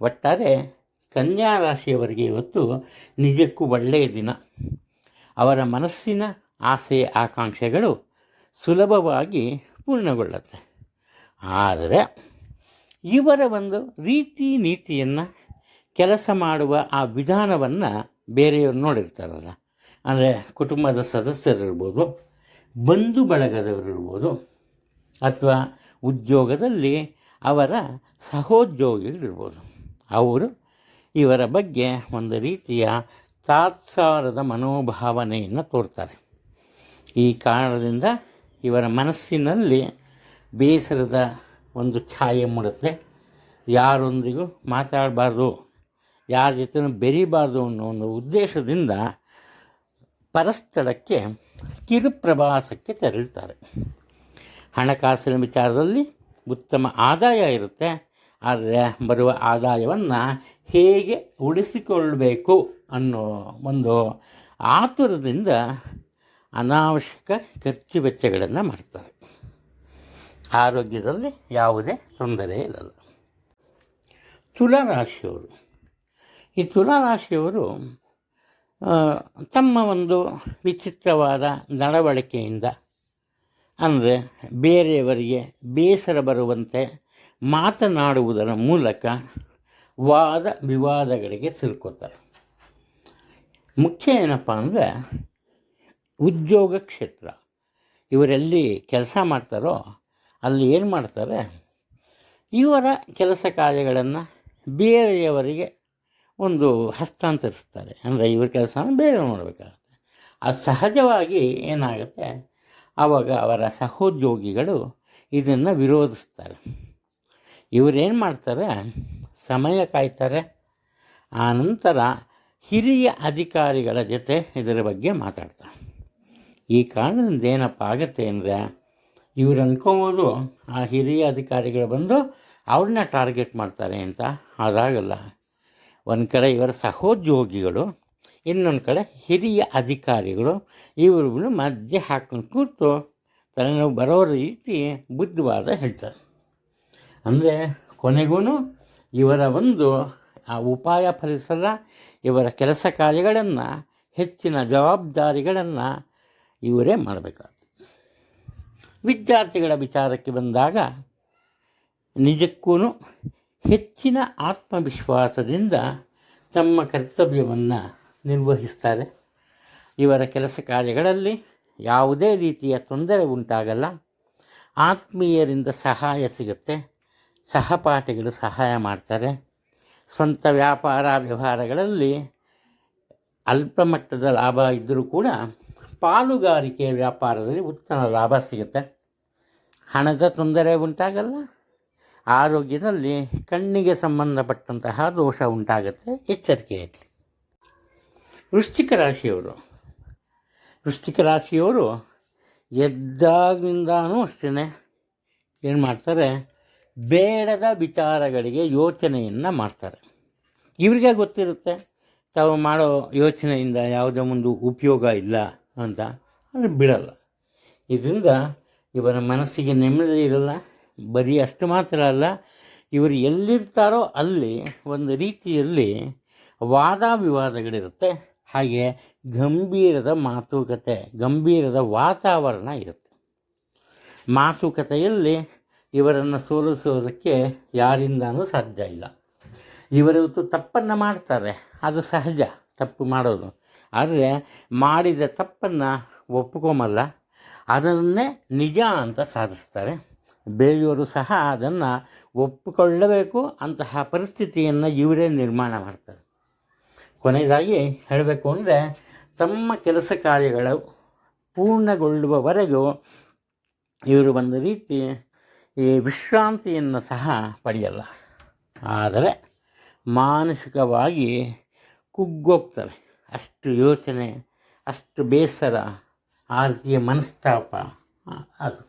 ಒಟ್ಟಾರೆ ಕನ್ಯಾ ರಾಶಿಯವರಿಗೆ ಇವತ್ತು ನಿಜಕ್ಕೂ ಒಳ್ಳೆಯ ದಿನ. ಅವರ ಮನಸ್ಸಿನ ಆಸೆ, ಆಕಾಂಕ್ಷೆಗಳು ಸುಲಭವಾಗಿ ಪೂರ್ಣಗೊಳ್ಳುತ್ತೆ. ಆದರೆ ಇವರ ಒಂದು ರೀತಿ ನೀತಿಯನ್ನು ಕೆಲಸ ಮಾಡುವ ಆ ವಿಧಾನವನ್ನು ಬೇರೆಯವರು ನೋಡಿರ್ತಾರಲ್ಲ. ಅಂದರೆ ಕುಟುಂಬದ ಸದಸ್ಯರಿರ್ಬೋದು ಬಂಧು ಬಳಗದವರಿರ್ಬೋದು ಅಥವಾ ಉದ್ಯೋಗದಲ್ಲಿ ಅವರ ಸಹೋದ್ಯೋಗಿಗಳಿರ್ಬೋದು ಅವರು ಇವರ ಬಗ್ಗೆ ಒಂದು ರೀತಿಯ ತಾತ್ಸಾರದ ಮನೋಭಾವನೆಯನ್ನು ತೋರ್ತಾರೆ. ಈ ಕಾರಣದಿಂದ ಇವರ ಮನಸ್ಸಿನಲ್ಲಿ ಬೇಸರದ ಒಂದು ಛಾಯೆ ಮೂಡುತ್ತೆ. ಯಾರೊಂದಿಗೂ ಮಾತಾಡಬಾರ್ದು, ಯಾರ ಜೊತೆನೂ ಬೆರಿಬಾರ್ದು ಅನ್ನೋ ಒಂದು ಉದ್ದೇಶದಿಂದ ಪರಸ್ಥಳಕ್ಕೆ ಕಿರುಪ್ರವಾಸಕ್ಕೆ ತೆರಳುತ್ತಾರೆ. ಹಣಕಾಸಿನ ವಿಚಾರದಲ್ಲಿ ಉತ್ತಮ ಆದಾಯ ಇರುತ್ತೆ, ಆದರೆ ಬರುವ ಆದಾಯವನ್ನು ಹೇಗೆ ಉಳಿಸಿಕೊಳ್ಳಬೇಕು ಅನ್ನೋ ಒಂದು ಆತುರದಿಂದ ಅನಾವಶ್ಯಕ ಖರ್ಚು ವೆಚ್ಚಗಳನ್ನು ಮಾಡ್ತಾರೆ. ಆರೋಗ್ಯದಲ್ಲಿ ಯಾವುದೇ ತೊಂದರೆ ಇರಲ್ಲ. ತುಲಾರಾಶಿಯವರು. ಈ ತುಲಾರಾಶಿಯವರು ತಮ್ಮ ಒಂದು ವಿಚಿತ್ರವಾದ ನಡವಳಿಕೆಯಿಂದ, ಅಂದರೆ ಬೇರೆಯವರಿಗೆ ಬೇಸರ ಬರುವಂತೆ ಮಾತನಾಡುವುದರ ಮೂಲಕ ವಾದ ವಿವಾದಗಳಿಗೆ ಸಿಲ್ಕೋತಾರೆ. ಮುಖ್ಯ ಏನಪ್ಪ ಅಂದರೆ ಉದ್ಯೋಗ ಕ್ಷೇತ್ರ. ಇವರೆಲ್ಲಿ ಕೆಲಸ ಮಾಡ್ತಾರೋ ಅಲ್ಲಿ ಏನು ಮಾಡ್ತಾರೆ? ಇವರ ಕೆಲಸ ಕಾರ್ಯಗಳನ್ನು ಬೇರೆಯವರಿಗೆ ಒಂದು ಹಸ್ತಾಂತರಿಸ್ತಾರೆ. ಅಂದರೆ ಇವ್ರ ಕೆಲಸನ ಬೇರೆ ಮಾಡಬೇಕಾಗುತ್ತೆ ಅದು ಸಹಜವಾಗಿ ಏನಾಗುತ್ತೆ? ಆವಾಗ ಅವರ ಸಹೋದ್ಯೋಗಿಗಳು ಇದನ್ನು ವಿರೋಧಿಸ್ತಾರೆ. ಇವರೇನು ಮಾಡ್ತಾರೆ? ಸಮಯ ಕಾಯ್ತಾರೆ. ಆನಂತರ ಹಿರಿಯ ಅಧಿಕಾರಿಗಳ ಜೊತೆ ಇದರ ಬಗ್ಗೆ ಮಾತಾಡ್ತಾರೆ. ಈ ಕಾರಣದಿಂದ ಏನಪ್ಪ ಆಗುತ್ತೆ ಅಂದರೆ ಇವ್ರು ಅಂದ್ಕೊಬೋದು ಆ ಹಿರಿಯ ಅಧಿಕಾರಿಗಳು ಬಂದು ಅವ್ರನ್ನ ಟಾರ್ಗೆಟ್ ಮಾಡ್ತಾರೆ ಅಂತ. ಅದಾಗಲ್ಲ. ಒಂದು ಕಡೆ ಇವರ ಸಹೋದ್ಯೋಗಿಗಳು, ಇನ್ನೊಂದು ಕಡೆ ಹಿರಿಯ ಅಧಿಕಾರಿಗಳು ಇವರು ಮಧ್ಯೆ ಹಾಕೊಂಡು ಕೂತು ತಲೆನೋವು ಬರೋ ರೀತಿ ಬುದ್ಧಿವಾದ ಹೇಳ್ತಾರೆ. ಅಂದರೆ ಕೊನೆಗೂ ಇವರ ಒಂದು ಆ ಉಪಾಯ ಫಲಿಸಲ್ಲ, ಇವರ ಕೆಲಸ ಕಾರ್ಯಗಳನ್ನು, ಹೆಚ್ಚಿನ ಜವಾಬ್ದಾರಿಗಳನ್ನು ಇವರೇ ಮಾಡಬೇಕಾದ ವಿದ್ಯಾರ್ಥಿಗಳ ವಿಚಾರಕ್ಕೆ ಬಂದಾಗ ನಿಜಕ್ಕೂ ಹೆಚ್ಚಿನ ಆತ್ಮವಿಶ್ವಾಸದಿಂದ ತಮ್ಮ ಕರ್ತವ್ಯವನ್ನು ನಿರ್ವಹಿಸ್ತಾರೆ. ಇವರ ಕೆಲಸ ಕಾರ್ಯಗಳಲ್ಲಿ ಯಾವುದೇ ರೀತಿಯ ತೊಂದರೆ ಉಂಟಾಗಲ್ಲ. ಆತ್ಮೀಯರಿಂದ ಸಹಾಯ ಸಿಗುತ್ತೆ. ಸಹಪಾಠಿಗಳು ಸಹಾಯ ಮಾಡ್ತಾರೆ. ಸ್ವಂತ ವ್ಯಾಪಾರ ವ್ಯವಹಾರಗಳಲ್ಲಿ ಅಲ್ಪ ಮಟ್ಟದ ಲಾಭ ಇದ್ದರೂ ಕೂಡ ಪಾಲುಗಾರಿಕೆ ವ್ಯಾಪಾರದಲ್ಲಿ ಉತ್ತಮ ಲಾಭ ಸಿಗುತ್ತೆ. ಹಣದ ತೊಂದರೆ ಉಂಟಾಗಲ್ಲ. ಆರೋಗ್ಯದಲ್ಲಿ ಕಣ್ಣಿಗೆ ಸಂಬಂಧಪಟ್ಟಂತಹ ದೋಷ ಉಂಟಾಗುತ್ತೆ ಎಚ್ಚರಿಕೆ ಇರಲಿ ವೃಶ್ಚಿಕ ರಾಶಿಯವರು ವೃಶ್ಚಿಕ ರಾಶಿಯವರು ಎದ್ದಾಗಿಂದಾನೂ ಅಷ್ಟೇ ಏನು ಮಾಡ್ತಾರೆ? ಬೇಡದ ವಿಚಾರಗಳಿಗೆ ಯೋಚನೆಯನ್ನು ಮಾಡ್ತಾರೆ. ಇವರಿಗೆ ಗೊತ್ತಿರುತ್ತೆ, ತಾವು ಮಾಡೋ ಯೋಚನೆಯಿಂದ ಯಾವುದೇ ಒಂದು ಉಪಯೋಗ ಇಲ್ಲ. ಅಂತ. ಅಂದರೆ ಬಿಡಲ್ಲ. ಇದರಿಂದ ಇವರ ಮನಸ್ಸಿಗೆ ನೆಮ್ಮದಿ ಇರಲ್ಲ, ಬರೀ ಅಷ್ಟು ಮಾತ್ರ ಅಲ್ಲ, ಇವರು ಎಲ್ಲಿರ್ತಾರೋ ಅಲ್ಲಿ ಒಂದು ರೀತಿಯಲ್ಲಿ ವಾದ ವಿವಾದಗಳಿರುತ್ತೆ ಹಾಗೆ ಗಂಭೀರದ ಮಾತುಕತೆ, ಗಂಭೀರದ ವಾತಾವರಣ ಇರುತ್ತೆ. ಮಾತುಕತೆಯಲ್ಲಿ ಇವರನ್ನು ಸೋಲಿಸೋದಕ್ಕೆ ಯಾರಿಂದನೂ ಸಾಧ್ಯ ಇಲ್ಲ. ಇವರಿವತ್ತು ತಪ್ಪನ್ನು ಮಾಡ್ತಾರೆ. ಅದು ಸಹಜ. ತಪ್ಪು ಮಾಡೋದು. ಆದರೆ ಮಾಡಿದ ತಪ್ಪನ್ನು ಒಪ್ಕೊಂಬಲ್ಲ ಅದನ್ನೇ ನಿಜ ಅಂತ ಸಾಧಿಸ್ತಾರೆ. ಬೇರೆಯವರು ಸಹ ಅದನ್ನು ಒಪ್ಪಿಕೊಳ್ಳಬೇಕು ಅಂತಹ ಪರಿಸ್ಥಿತಿಯನ್ನು ಇವರೇ ನಿರ್ಮಾಣ ಮಾಡ್ತಾರೆ. ಕೊನೆಯದಾಗಿ ಹೇಳಬೇಕು ಅಂದರೆ, ತಮ್ಮ ಕೆಲಸ ಕಾರ್ಯಗಳು ಪೂರ್ಣಗೊಳ್ಳುವವರೆಗೂ ಇವರು ಒಂದು ರೀತಿ ಈ ವಿಶ್ರಾಂತಿಯನ್ನು ಸಹ ಪಡೆಯಲ್ಲ. ಆದರೆ ಮಾನಸಿಕವಾಗಿ ಕುಗ್ಗೋಗ್ತಾರೆ. ಅಷ್ಟು ಯೋಚನೆ, ಅಷ್ಟು ಬೇಸರ ಆ ರೀತಿಯ ಮನಸ್ತಾಪ ಅದು.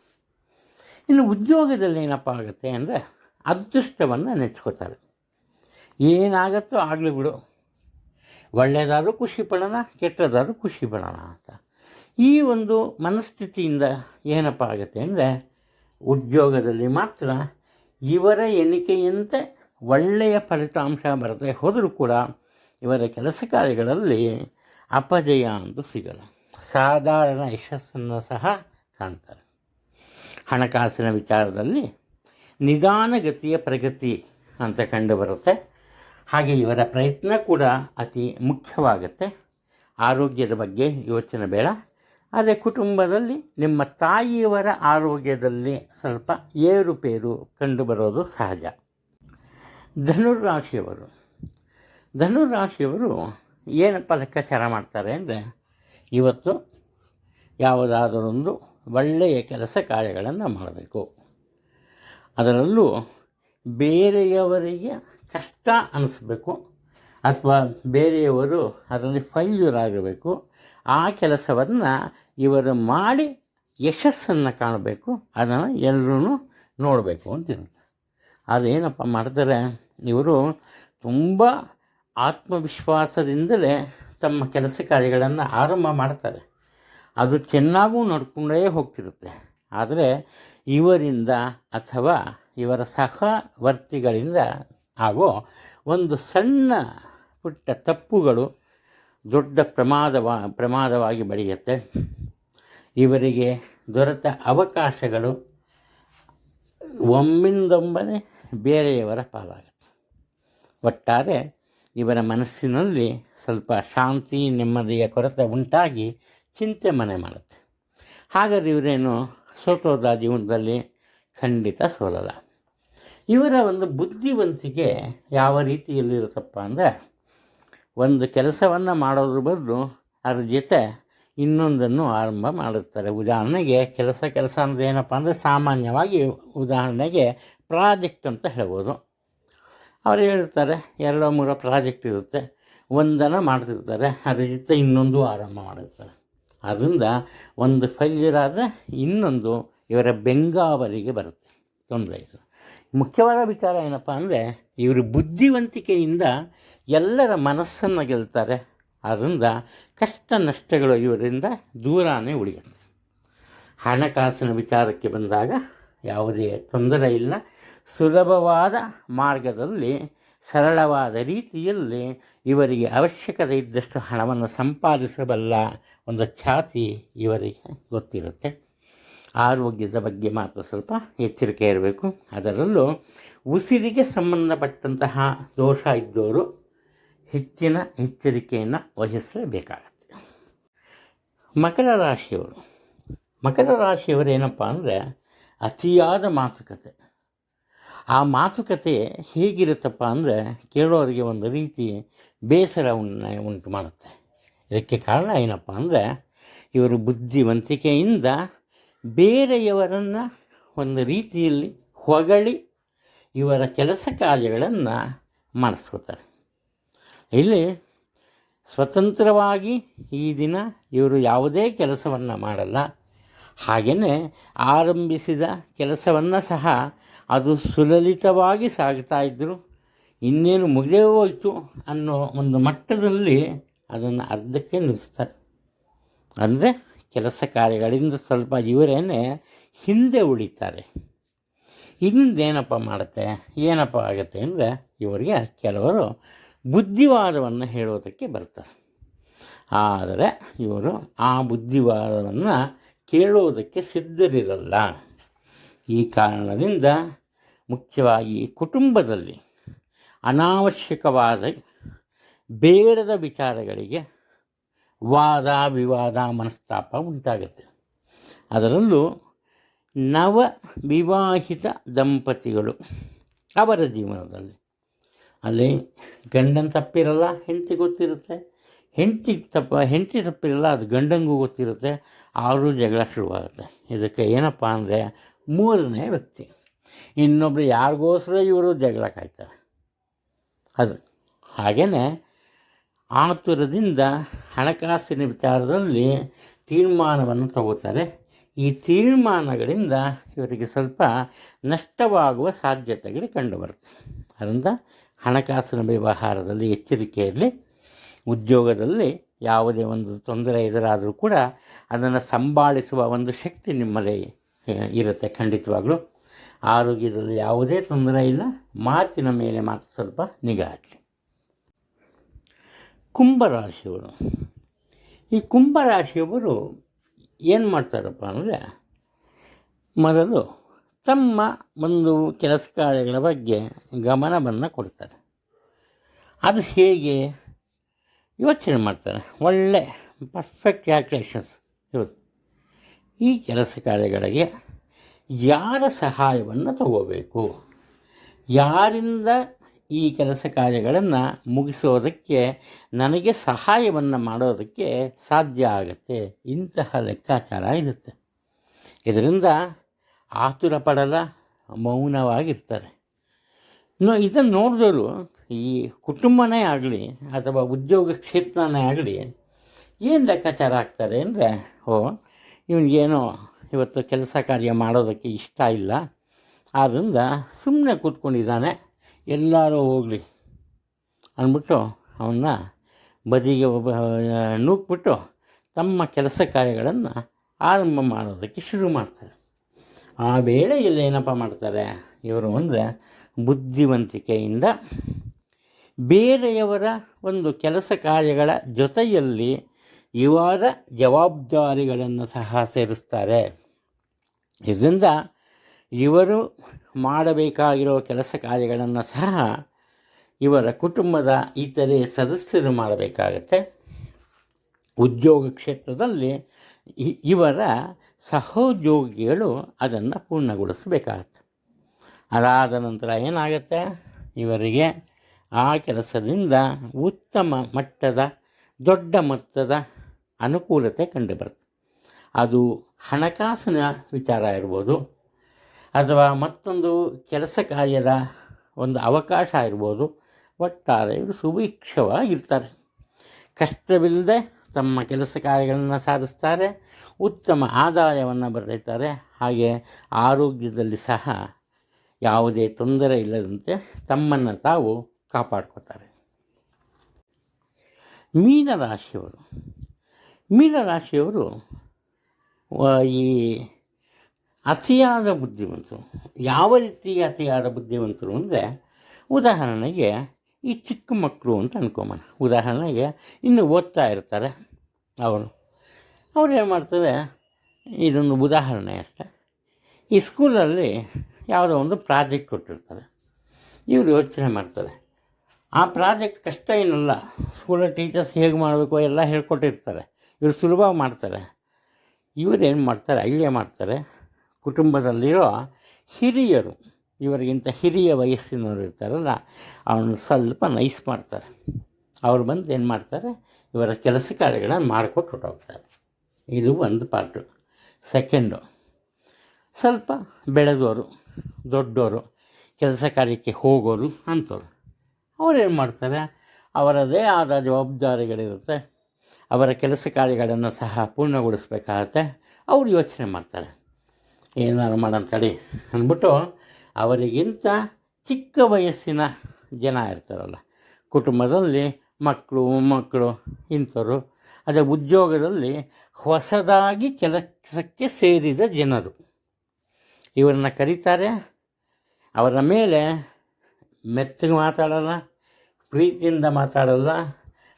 ಇನ್ನು ಉದ್ಯೋಗದಲ್ಲಿ ಏನಪ್ಪ ಆಗುತ್ತೆ ಅಂದರೆ ಅದೃಷ್ಟವನ್ನು ನೆಚ್ಕೋತಾರೆ. ಏನಾಗತ್ತೋ ಆಗಲಿ ಬಿಡು. ಒಳ್ಳೆಯದಾದ್ರೂ ಖುಷಿ ಪಡೋಣ, ಕೆಟ್ಟದಾದ್ರೂ ಖುಷಿ ಪಡೋಣ ಅಂತ. ಈ ಒಂದು ಮನಸ್ಥಿತಿಯಿಂದ ಏನಪ್ಪ ಆಗುತ್ತೆ ಅಂದರೆ ಉದ್ಯೋಗದಲ್ಲಿ ಮಾತ್ರ ಇವರ ಎಣಿಕೆಯಂತೆ ಒಳ್ಳೆಯ ಫಲಿತಾಂಶ ಬರದೆ ಹೋದರೂ ಕೂಡ ಇವರ ಕೆಲಸ ಕಾರ್ಯಗಳಲ್ಲಿ ಅಪಜಯ ಅಂತೂ ಸಿಗಲ್ಲ. ಸಾಧಾರಣ ಯಶಸ್ಸನ್ನು ಸಹ ಕಾಣ್ತಾರೆ. ಹಣಕಾಸಿನ ವಿಚಾರದಲ್ಲಿ ನಿಧಾನಗತಿಯ ಪ್ರಗತಿ ಅಂತ ಕಂಡು ಬರುತ್ತೆ ಹಾಗೆ ಇವರ ಪ್ರಯತ್ನ ಕೂಡ ಅತಿ ಮುಖ್ಯವಾಗುತ್ತೆ. ಆರೋಗ್ಯದ ಬಗ್ಗೆ ಯೋಚನೆ ಬೇಡ. ಆದರೆ ಕುಟುಂಬದಲ್ಲಿ ನಿಮ್ಮ ತಾಯಿಯವರ ಆರೋಗ್ಯದಲ್ಲಿ ಸ್ವಲ್ಪ ಏರುಪೇರು ಕಂಡುಬರೋದು ಸಹಜ. ಧನುರಾಶಿಯವರು ಧನುರಾಶಿಯವರು ಏನಪ್ಪ ಲೆಕ್ಕಾಚಾರ ಮಾಡ್ತಾರೆ ಅಂದರೆ ಇವತ್ತು ಯಾವುದಾದರೊಂದು ಒಳ್ಳೆಯ ಕೆಲಸ ಕಾರ್ಯಗಳನ್ನು ಮಾಡಬೇಕು. ಅದರಲ್ಲೂ ಬೇರೆಯವರಿಗೆ ಕಷ್ಟ ಅನ್ನಿಸ್ಬೇಕು ಅಥವಾ ಬೇರೆಯವರು ಅದರಲ್ಲಿ ಫೈಲ್ಯೂರ್ ಆಗಬೇಕು ಆ ಕೆಲಸವನ್ನು ಇವರು ಮಾಡಿ ಯಶಸ್ಸನ್ನು ಕಾಣಬೇಕು. ಅದನ್ನು ಎಲ್ಲರೂ ನೋಡಬೇಕು ಅಂತಿರುತ್ತೆ. ಅದೇನಪ್ಪ ಮಾಡ್ತಾರೆ, ಇವರು ತುಂಬ ಆತ್ಮವಿಶ್ವಾಸದಿಂದಲೇ ತಮ್ಮ ಕೆಲಸ ಕಾರ್ಯಗಳನ್ನು ಆರಂಭ ಮಾಡ್ತಾರೆ. ಅದು ಚೆನ್ನಾಗೂ ನಡ್ಕೊಂಡೇ ಹೋಗ್ತಿರುತ್ತೆ. ಆದರೆ ಇವರಿಂದ ಅಥವಾ ಇವರ ಸಹವರ್ತಿಗಳಿಂದ ಆಗೋ ಒಂದು ಸಣ್ಣ ಪುಟ್ಟ ತಪ್ಪುಗಳು ದೊಡ್ಡ ಪ್ರಮಾದವಾ, ಪ್ರಮಾದವಾಗಿ ಬೆಳೆಯುತ್ತೆ. ಇವರಿಗೆ ದೊರೆತ ಅವಕಾಶಗಳು ಒಮ್ಮಿಂದೊಮ್ಮನೆ ಬೇರೆಯವರ ಪಾಲಾಗುತ್ತೆ. ಒಟ್ಟಾರೆ ಇವರ ಮನಸ್ಸಿನಲ್ಲಿ ಸ್ವಲ್ಪ ಶಾಂತಿ, ನೆಮ್ಮದಿಯ ಕೊರತೆ ಉಂಟಾಗಿ ಚಿಂತೆ ಮನೆ ಮಾಡುತ್ತೆ. ಹಾಗಾದರೆ ಇವರೇನು ಸೋತೋದ ಜೀವನದಲ್ಲಿ? ಖಂಡಿತ ಸೋಲಲ್ಲ. ಇವರ ಒಂದು ಬುದ್ಧಿವಂತಿಕೆ ಯಾವ ರೀತಿಯಲ್ಲಿರುತ್ತಪ್ಪ ಅಂದರೆ, ಒಂದು ಕೆಲಸವನ್ನು ಮಾಡೋದ್ರ ಬದಲು ಅದ್ರ ಜೊತೆ ಇನ್ನೊಂದನ್ನು ಆರಂಭ ಮಾಡುತ್ತಾರೆ. ಉದಾಹರಣೆಗೆ ಕೆಲಸ ಕೆಲಸ ಅಂದರೆ ಏನಪ್ಪ ಅಂದರೆ ಸಾಮಾನ್ಯವಾಗಿ ಉದಾಹರಣೆಗೆ ಪ್ರಾಜೆಕ್ಟ್ ಅಂತ ಹೇಳ್ಬೋದು. ಅವ್ರು ಹೇಳಿರ್ತಾರೆ ಎರಡೋ ಮೂರೋ ಪ್ರಾಜೆಕ್ಟ್ ಇರುತ್ತೆ, ಒಂದನ್ನು ಮಾಡ್ತಿರ್ತಾರೆ ಅದ್ರ ಜೊತೆ ಇನ್ನೊಂದು ಆರಂಭ ಮಾಡಿರ್ತಾರೆ. ಅದರಿಂದ ಒಂದು ಫೈಲ್ಯೂರ್ ಆದರೆ ಇನ್ನೊಂದು ಇವರ ಬೆಂಗಾವಲಿಗೆ ಬರುತ್ತೆ, ತೊಂದರೆ ಇದು ಮುಖ್ಯವಾದ ವಿಚಾರ ಏನಪ್ಪ ಅಂದರೆ, ಇವರು ಬುದ್ಧಿವಂತಿಕೆಯಿಂದ ಎಲ್ಲರ ಮನಸ್ಸನ್ನು ಗೆಲ್ತಾರೆ, ಅದರಿಂದ ಕಷ್ಟ ನಷ್ಟಗಳು ಇವರಿಂದ ದೂರನೇ ಉಳಿಯುತ್ತೆ. ಹಣಕಾಸಿನ ವಿಚಾರಕ್ಕೆ ಬಂದಾಗ ಯಾವುದೇ ತೊಂದರೆ ಇಲ್ಲ ಸುಲಭವಾದ ಮಾರ್ಗದಲ್ಲಿ, ಸರಳವಾದ ರೀತಿಯಲ್ಲಿ ಇವರಿಗೆ ಅವಶ್ಯಕತೆ ಇದ್ದಷ್ಟು ಹಣವನ್ನು ಸಂಪಾದಿಸಬಲ್ಲ ಒಂದು ಖ್ಯಾತಿ ಇವರಿಗೆ ಗೊತ್ತಿರುತ್ತೆ. ಆರೋಗ್ಯದ ಬಗ್ಗೆ ಮಾತ್ರ ಸ್ವಲ್ಪ ಎಚ್ಚರಿಕೆ ಇರಬೇಕು. ಅದರಲ್ಲೂ ಉಸಿರಿಗೆ ಸಂಬಂಧಪಟ್ಟಂತಹ ದೋಷ ಇದ್ದವರು ಹೆಚ್ಚಿನ ಎಚ್ಚರಿಕೆಯನ್ನು ವಹಿಸಲೇಬೇಕಾಗುತ್ತೆ. ಮಕರ ರಾಶಿಯವರು. ಮಕರ ರಾಶಿಯವರು ಏನಪ್ಪ ಅಂದರೆ ಅತಿಯಾದ ಮಾತುಕತೆ. ಆ ಮಾತುಕತೆ ಹೇಗಿರುತ್ತಪ್ಪ ಅಂದರೆ ಕೇಳೋರಿಗೆ ಒಂದು ರೀತಿ ಬೇಸರ ಉಂಟು ಮಾಡುತ್ತೆ. ಇದಕ್ಕೆ ಕಾರಣ ಏನಪ್ಪ ಅಂದರೆ ಇವರು ಬುದ್ಧಿವಂತಿಕೆಯಿಂದ ಬೇರೆಯವರನ್ನು ಒಂದು ರೀತಿಯಲ್ಲಿ ಹೊಗಳಿ ಇವರ ಕೆಲಸ ಕಾರ್ಯಗಳನ್ನು ಮಾಡಿಸ್ಕೋತಾರೆ. ಇಲ್ಲಿ ಸ್ವತಂತ್ರವಾಗಿ ಈ ದಿನ ಇವರು ಯಾವುದೇ ಕೆಲಸವನ್ನು ಮಾಡಲ್ಲ. ಹಾಗೆಯೇ ಆರಂಭಿಸಿದ ಕೆಲಸವನ್ನು ಸಹ ಅದು ಸುಲಲಿತವಾಗಿ ಸಾಗ್ತಾ ಇದ್ದರು ಇನ್ನೇನು ಮುಗಿದೇ ಹೋಯಿತು ಅನ್ನೋ ಒಂದು ಮಟ್ಟದಲ್ಲಿ ಅದನ್ನು ಅರ್ಧಕ್ಕೆ ನಿಲ್ಲಿಸ್ತಾರೆ. ಅಂದರೆ ಕೆಲಸ ಕಾರ್ಯಗಳಿಂದ ಸ್ವಲ್ಪ ಇವರೇನೆ ಹಿಂದೆ ಉಳಿತಾರೆ. ಇನ್ನೇನಪ್ಪ ಮಾಡುತ್ತೆ? ಏನಪ್ಪ ಆಗುತ್ತೆ ಅಂದರೆ ಇವರಿಗೆ ಕೆಲವರು ಬುದ್ಧಿವಾದವನ್ನು ಹೇಳೋದಕ್ಕೆ ಬರ್ತಾರೆ. ಆದರೆ ಇವರು ಆ ಬುದ್ಧಿವಾದವನ್ನು ಕೇಳೋದಕ್ಕೆ ಸಿದ್ಧರಿರಲ್ಲ. ಈ ಕಾರಣದಿಂದ ಮುಖ್ಯವಾಗಿ ಕುಟುಂಬದಲ್ಲಿ ಅನಾವಶ್ಯಕವಾದ ಬೇಡದ ವಿಚಾರಗಳಿಗೆ ವಾದ, ವಿವಾದ, ಮನಸ್ತಾಪ ಉಂಟಾಗುತ್ತೆ. ಅದರಲ್ಲೂ ನವ ವಿವಾಹಿತ ದಂಪತಿಗಳು ಅವರ ಜೀವನದಲ್ಲಿ. ಅಲ್ಲಿ ಗಂಡನ ತಪ್ಪಿರಲ್ಲ, ಹೆಂಡತಿ ಗೊತ್ತಿರುತ್ತೆ. ಹೆಂಡತಿ ತಪ್ಪ, ಹೆಂಡತಿ ತಪ್ಪಿರಲ್ಲ, ಅದು ಗಂಡಂಗೂ ಗೊತ್ತಿರುತ್ತೆ. ಆದರೂ ಜಗಳ ಶುರುವಾಗುತ್ತೆ. ಇದಕ್ಕೆ ಏನಪ್ಪ ಅಂದರೆ ಮೂರನೇ ವ್ಯಕ್ತಿ. ಇನ್ನೊಬ್ಬರು ಯಾರಿಗೋಸ್ಕರ ಇವರು ಜಗಳ ಕಾಯ್ತಾರೆ ಅದು ಹಾಗೆಯೇ ಆತುರದಿಂದ ಹಣಕಾಸಿನ ವಿಚಾರದಲ್ಲಿ ತೀರ್ಮಾನವನ್ನು ತಗೋತಾರೆ. ಈ ತೀರ್ಮಾನಗಳಿಂದ ಇವರಿಗೆ ಸ್ವಲ್ಪ ನಷ್ಟವಾಗುವ ಸಾಧ್ಯತೆಗಳು ಕಂಡುಬರುತ್ತೆ. ಅದರಿಂದ ಹಣಕಾಸಿನ ವ್ಯವಹಾರದಲ್ಲಿ ಎಚ್ಚರಿಕೆ ಇರಲಿ ಉದ್ಯೋಗದಲ್ಲಿ ಯಾವುದೇ ಒಂದು ತೊಂದರೆ ಎದುರಾದರೂ ಕೂಡ ಅದನ್ನು ಸಂಭಾಳಿಸುವ ಒಂದು ಶಕ್ತಿ ನಿಮ್ಮಲ್ಲಿ ಇರುತ್ತೆ ಖಂಡಿತವಾಗಲೂ. ಆರೋಗ್ಯದಲ್ಲಿ ಯಾವುದೇ ತೊಂದರೆ ಇಲ್ಲ. ಮಾತಿನ ಮೇಲೆ ಮಾತ್ರ ಸ್ವಲ್ಪ ನಿಗಾ ಇರಲಿ ಕುಂಭರಾಶಿಯವರು ಈ ಕುಂಭರಾಶಿಯವರು ಏನು ಮಾಡ್ತಾರಪ್ಪ ಅಂದರೆ, ಮೊದಲು ತಮ್ಮ ಒಂದು ಕೆಲಸ ಕಾರ್ಯಗಳ ಬಗ್ಗೆ ಗಮನವನ್ನು ಕೊಡ್ತಾರೆ. ಅದು ಹೇಗೆ? ಯೋಚನೆ ಮಾಡ್ತಾರೆ. ಒಳ್ಳೆ ಪರ್ಫೆಕ್ಟ್ ಕ್ಯಾಲ್ಕುಲೇಷನ್ಸ್ ಇವರು. ಈ ಕೆಲಸ ಕಾರ್ಯಗಳಿಗೆ ಯಾರ ಸಹಾಯವನ್ನು ತಗೋಬೇಕು? ಯಾರಿಂದ ಈ ಕೆಲಸ ಕಾರ್ಯಗಳನ್ನು ಮುಗಿಸೋದಕ್ಕೆ, ನನಗೆ ಸಹಾಯವನ್ನು ಮಾಡೋದಕ್ಕೆ ಸಾಧ್ಯ ಆಗುತ್ತೆ? ಇಂತಹ ಲೆಕ್ಕಾಚಾರ ಇರುತ್ತೆ. ಇದರಿಂದ ಆತುರ ಪಡಲ, ಮೌನವಾಗಿರ್ತಾರೆ. ಇನ್ನು ಇದನ್ನು ನೋಡಿದವರು ಈ ಕುಟುಂಬನೇ ಆಗಲಿ ಅಥವಾ ಉದ್ಯೋಗ ಕ್ಷೇತ್ರನೇ ಆಗಲಿ ಏನು ಲೆಕ್ಕಾಚಾರ ಆಗ್ತಾರೆ ಅಂದರೆ, ಓ, ಇವನಿಗೇನೋ ಇವತ್ತು ಕೆಲಸ ಕಾರ್ಯ ಮಾಡೋದಕ್ಕೆ ಇಷ್ಟ ಇಲ್ಲ. ಆದ್ದರಿಂದ ಸುಮ್ಮನೆ ಕೂತ್ಕೊಂಡಿದ್ದಾನೆ. ಎಲ್ಲರೂ ಹೋಗಲಿ ಅಂದ್ಬಿಟ್ಟು ಅವನ್ನ ಬದಿಗೆ ಒಬ್ಬ ನೂಕ್ಬಿಟ್ಟು ತಮ್ಮ ಕೆಲಸ ಕಾರ್ಯಗಳನ್ನು ಆರಂಭ ಮಾಡೋದಕ್ಕೆ ಶುರು ಮಾಡ್ತಾರೆ. ಆ ವೇಳೆಯಲ್ಲಿ ಏನಪ್ಪ ಮಾಡ್ತಾರೆ ಇವರು ಅಂದರೆ ಬುದ್ಧಿವಂತಿಕೆಯಿಂದ ಬೇರೆಯವರ ಒಂದು ಕೆಲಸ ಕಾರ್ಯಗಳ ಜೊತೆಯಲ್ಲಿ ಇವರ ಜವಾಬ್ದಾರಿಗಳನ್ನು ಸಹ ಸೇರಿಸ್ತಾರೆ. ಇದರಿಂದ ಇವರು ಮಾಡಬೇಕಾಗಿರೋ ಕೆಲಸ ಕಾರ್ಯಗಳನ್ನು ಸಹ ಇವರ ಕುಟುಂಬದ ಇತರೆ ಸದಸ್ಯರು ಮಾಡಬೇಕಾಗತ್ತೆ. ಉದ್ಯೋಗ ಕ್ಷೇತ್ರದಲ್ಲಿ ಇವರ ಸಹೋದ್ಯೋಗಿಗಳು ಅದನ್ನು ಪೂರ್ಣಗೊಳಿಸಬೇಕಾಗತ್ತೆ. ಅದಾದ ನಂತರ ಏನಾಗುತ್ತೆ? ಇವರಿಗೆ ಆ ಕೆಲಸದಿಂದ ಉತ್ತಮ ಮಟ್ಟದ, ದೊಡ್ಡ ಮೊತ್ತದ ಅನುಕೂಲತೆ ಕಂಡುಬರುತ್ತೆ. ಅದು ಹಣಕಾಸಿನ ವಿಚಾರ ಇರ್ಬೋದು ಅಥವಾ ಮತ್ತೊಂದು ಕೆಲಸ ಕಾರ್ಯದ ಒಂದು ಅವಕಾಶ ಇರ್ಬೋದು, ಒಟ್ಟಾರೆ ಇವರು ಸುಭಿಕ್ಷವಾಗಿರ್ತಾರೆ. ಕಷ್ಟವಿಲ್ಲದೆ ತಮ್ಮ ಕೆಲಸ ಕಾರ್ಯಗಳನ್ನು ಸಾಧಿಸ್ತಾರೆ, ಉತ್ತಮ ಆದಾಯವನ್ನು ಬರೆಯುತ್ತಾರೆ ಹಾಗೆ ಆರೋಗ್ಯದಲ್ಲಿ ಸಹ ಯಾವುದೇ ತೊಂದರೆ ಇಲ್ಲದಂತೆ ತಮ್ಮನ್ನು ತಾವು ಕಾಪಾಡ್ಕೋತಾರೆ ಮೀನರಾಶಿಯವರು. ಮೀನರಾಶಿಯವರು ಈ ಅತಿಯಾದ ಬುದ್ಧಿವಂತರು, ಯಾವ ರೀತಿ ಅತಿಯಾದ ಬುದ್ಧಿವಂತರು ಅಂದರೆ, ಉದಾಹರಣೆಗೆ ಈ ಚಿಕ್ಕ ಮಕ್ಕಳು ಅಂತ ಅನ್ಕೊಂಬೋಣ. ಉದಾಹರಣೆಗೆ ಇನ್ನು ಓದ್ತಾ ಇರ್ತಾರೆ ಅವರು. ಅವ್ರು ಏನು ಮಾಡ್ತಾರೆ, ಇದೊಂದು ಉದಾಹರಣೆ ಅಷ್ಟೆ. ಈ ಸ್ಕೂಲಲ್ಲಿ ಯಾವುದೋ ಒಂದು ಪ್ರಾಜೆಕ್ಟ್ ಕೊಟ್ಟಿರ್ತಾರೆ. ಇವರು ಯೋಚನೆ ಮಾಡ್ತಾರೆ. ಆ ಪ್ರಾಜೆಕ್ಟ್ ಕಷ್ಟ ಏನಲ್ಲ, ಸ್ಕೂಲಲ್ಲಿ ಟೀಚರ್ಸ್ ಹೇಗೆ ಮಾಡಬೇಕು ಎಲ್ಲ ಹೇಳ್ಕೊಟ್ಟಿರ್ತಾರೆ. ಇವರು ಸುಲಭ ಮಾಡ್ತಾರೆ. ಇವರು ಏನು ಮಾಡ್ತಾರೆ ಐಡಿಯಾ ಮಾಡ್ತಾರೆ, ಕುಟುಂಬದಲ್ಲಿರೋ ಹಿರಿಯರು, ಇವರಿಗಿಂತ ಹಿರಿಯ ವಯಸ್ಸಿನವರು ಇರ್ತಾರಲ್ಲ ಅವನು ಸ್ವಲ್ಪ ನೈಸ್ ಮಾಡ್ತಾರೆ. ಅವ್ರು ಬಂದು ಏನು ಮಾಡ್ತಾರೆ, ಇವರ ಕೆಲಸ ಕಾರ್ಯಗಳನ್ನು ಮಾಡಿಕೊಟ್ಟು ಹೊರಟೋಗ್ತಾರೆ. ಇದು ಒಂದು ಪಾರ್ಟು ಸೆಕೆಂಡು ಸ್ವಲ್ಪ ಬೆಳೆದವರು ದೊಡ್ಡವರು ಕೆಲಸ ಕಾರ್ಯಕ್ಕೆ ಹೋಗೋರು ಅಂಥವ್ರು. ಅವ್ರು ಏನು ಮಾಡ್ತಾರೆ, ಅವರದೇ ಆದ ಜವಾಬ್ದಾರಿಗಳಿರುತ್ತೆ. ಅವರ ಕೆಲಸ ಕಾರ್ಯಗಳನ್ನು ಸಹ ಪೂರ್ಣಗೊಳಿಸ್ಬೇಕಾಗತ್ತೆ. ಅವ್ರು ಯೋಚನೆ ಮಾಡ್ತಾರೆ. ಏನಾರು ಮಾಡಂತೇಳಿ ಅಂದ್ಬಿಟ್ಟು ಅವರಿಗಿಂತ ಚಿಕ್ಕ ವಯಸ್ಸಿನ ಜನ ಇರ್ತಾರಲ್ಲ, ಕುಟುಂಬದಲ್ಲಿ ಮಕ್ಕಳು, ಮೊಮ್ಮಕ್ಕಳು ಇಂಥವರು, ಅದೇ ಉದ್ಯೋಗದಲ್ಲಿ ಹೊಸದಾಗಿ ಕೆಲಸಕ್ಕೆ ಸೇರಿದ ಜನರು. ಇವರನ್ನ ಕರೀತಾರೆ. ಅವರ ಮೇಲೆ ಮೆತ್ತಗೆ ಮಾತಾಡಲ್ಲ, ಪ್ರೀತಿಯಿಂದ ಮಾತಾಡಲ್ಲ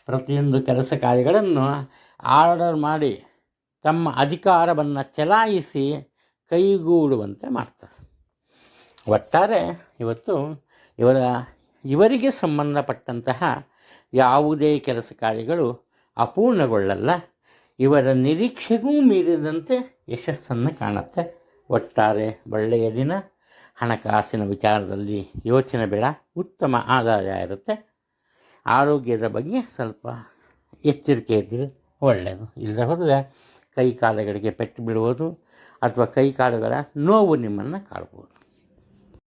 ಪ್ರತಿಯೊಂದು ಕೆಲಸ ಕಾರ್ಯಗಳನ್ನು ಆರ್ಡರ್ ಮಾಡಿ ತಮ್ಮ ಅಧಿಕಾರವನ್ನು ಚಲಾಯಿಸಿ ಕೈಗೂಡುವಂತೆ ಮಾಡ್ತಾರೆ. ಒಟ್ಟಾರೆ ಇವತ್ತು ಇವರ, ಇವರಿಗೆ ಸಂಬಂಧಪಟ್ಟಂತಹ ಯಾವುದೇ ಕೆಲಸ ಕಾರ್ಯಗಳು ಅಪೂರ್ಣಗೊಳ್ಳಲ್ಲ. ಇವರ ನಿರೀಕ್ಷೆಗೂ ಮೀರಿದಂತೆ ಯಶಸ್ಸನ್ನು ಕಾಣುತ್ತೆ. ಒಟ್ಟಾರೆ ಒಳ್ಳೆಯ ದಿನ. ಹಣಕಾಸಿನ ವಿಚಾರದಲ್ಲಿ ಯೋಚನೆ ಬೇಡ. ಉತ್ತಮ ಆದಾಯ ಇರುತ್ತೆ. ಆರೋಗ್ಯದ ಬಗ್ಗೆ ಸ್ವಲ್ಪ ಎಚ್ಚರಿಕೆ ಇದ್ದರೆ ಒಳ್ಳೆಯದು. ಇಲ್ಲದೆ ಹೋದರೆ ಕೈ ಕಾಲುಗಳಿಗೆ ಪೆಟ್ಟು ಬಿಡುವುದು ಅಥವಾ ಕೈ ಕಾಲುಗಳ ನೋವು ನಿಮ್ಮನ್ನು ಕಾಡ್ಬೋದು